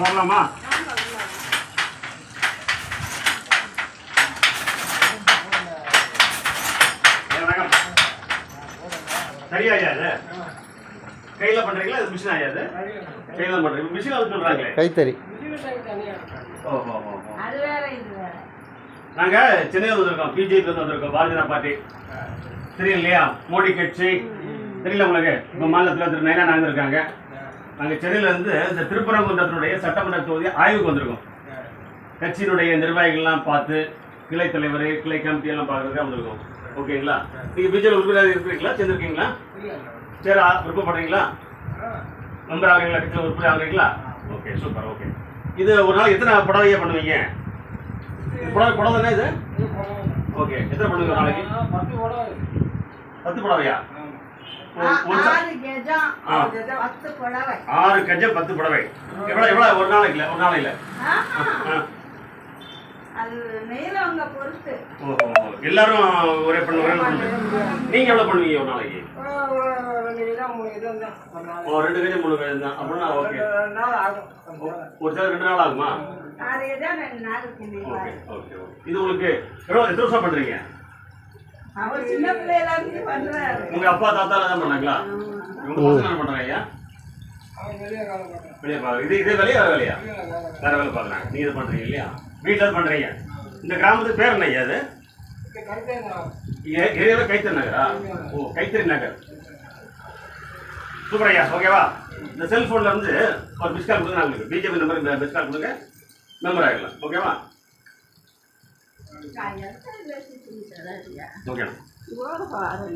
வரலாமா? ஐயா, வணக்கம். சரியா ஐயா இது? கையில பண்றீங்களா? இது மிஷின் ஐயா இது? கையில பண்றீங்க. மிஷின் வந்து சொல்றாங்களே கைத்தறி. ஓ ஓ ஓ ஓ. அது வேற இது வேற நாங்க சென்னையில் வந்திருக்கோம் பிஜேபி வந்திருக்கோம். பாரதிய ஜனதா பார்ட்டி. தெரியும் இல்லையா? மோடி கட்சி. தெரியல உங்களுக்கு? இப்போ மாநிலத்தில் திரு நயனா நாங்கள் சென்னையில இருந்து இந்த திருப்பரங்குன்றத்தினுடைய சட்டமன்ற தொகுதி ஆய்வுக்கு வந்திருக்கோம். கட்சியினுடைய நிர்வாகிகள்லாம் பார்த்து கிளை தலைவர் கிளை கமிட்டி எல்லாம் பார்க்கறதுக்காக வந்திருக்கோம். ஓகேங்களா? நீங்க பிஜேபி உறுப்பினர் இருக்கிறீங்களா? சேர்ந்துருக்கீங்களா? சரி விருப்பப்படுறீங்களா? மெம்பர் ஆகிறீங்களா? கட்சியில் உறுப்பினர் ஆகிறீங்களா? ஓகே சூப்பர் ஓகே இது ஒரு நாள் எத்தனை புடவையே பண்ணுவீங்க? புடவை புடவை தானே இது? ஓகே எத்தனை பண்ணுவீங்க நாளைக்கு? பத்து புடவையா? ஆறு கெஜம். ஆ. பத்து புடவை. ஆறு கஜம் பத்து புடவை. எவ்வளோ எவ்வளோ ஒரு நாளைக்கு இல்லை ஒரு நாளையில். எல்லாரும் ஒரே பண்ண ஒரே பண்ணுங்க நீங்க எவ்வளவு பண்ணுவீங்க ஒரு நாளைக்கு? ரெண்டு கஜம் மூணு கஜம் தான் அப்படின்னா ஓகே. ஒரு சில ரெண்டு நாள் ஆகுமா? இது உங்களுக்கு எவ்வளோ எத்தனை வருஷம் பண்றீங்க அவர் சின்ன பிள்ளையில இருந்து பண்றாரு. உங்க அப்பா தாத்தா தான் பண்ணாங்களா? உங்க பசங்க பண்றாங்க ஐயா? வெளியே பாருங்க இது இதே வேலையா வேற வேலையா? வேற வேலை பார்க்குறாங்க. நீங்க இது பண்றீங்க இல்லையா? வீட்டில் பண்றீங்க. இந்த கிராமத்துக்கு பேர் என்ன ஐயா அது? ஏ- ஏரியாவில் கைத்தறி நகரா? ஓ கைத்தறி நகர். சூப்பர் ஐயா ஓகேவா? இந்த செல்போன்ல இருந்து ஒரு மிஸ் கால் கொடுங்க உங்களுக்கு. பிஜேபி நம்பர் மிஸ் கால் கொடுங்க. மெம்பர் ஆகிடலாம் ஓகேவா? 哎呀，太没心情了，姐，多烦啊！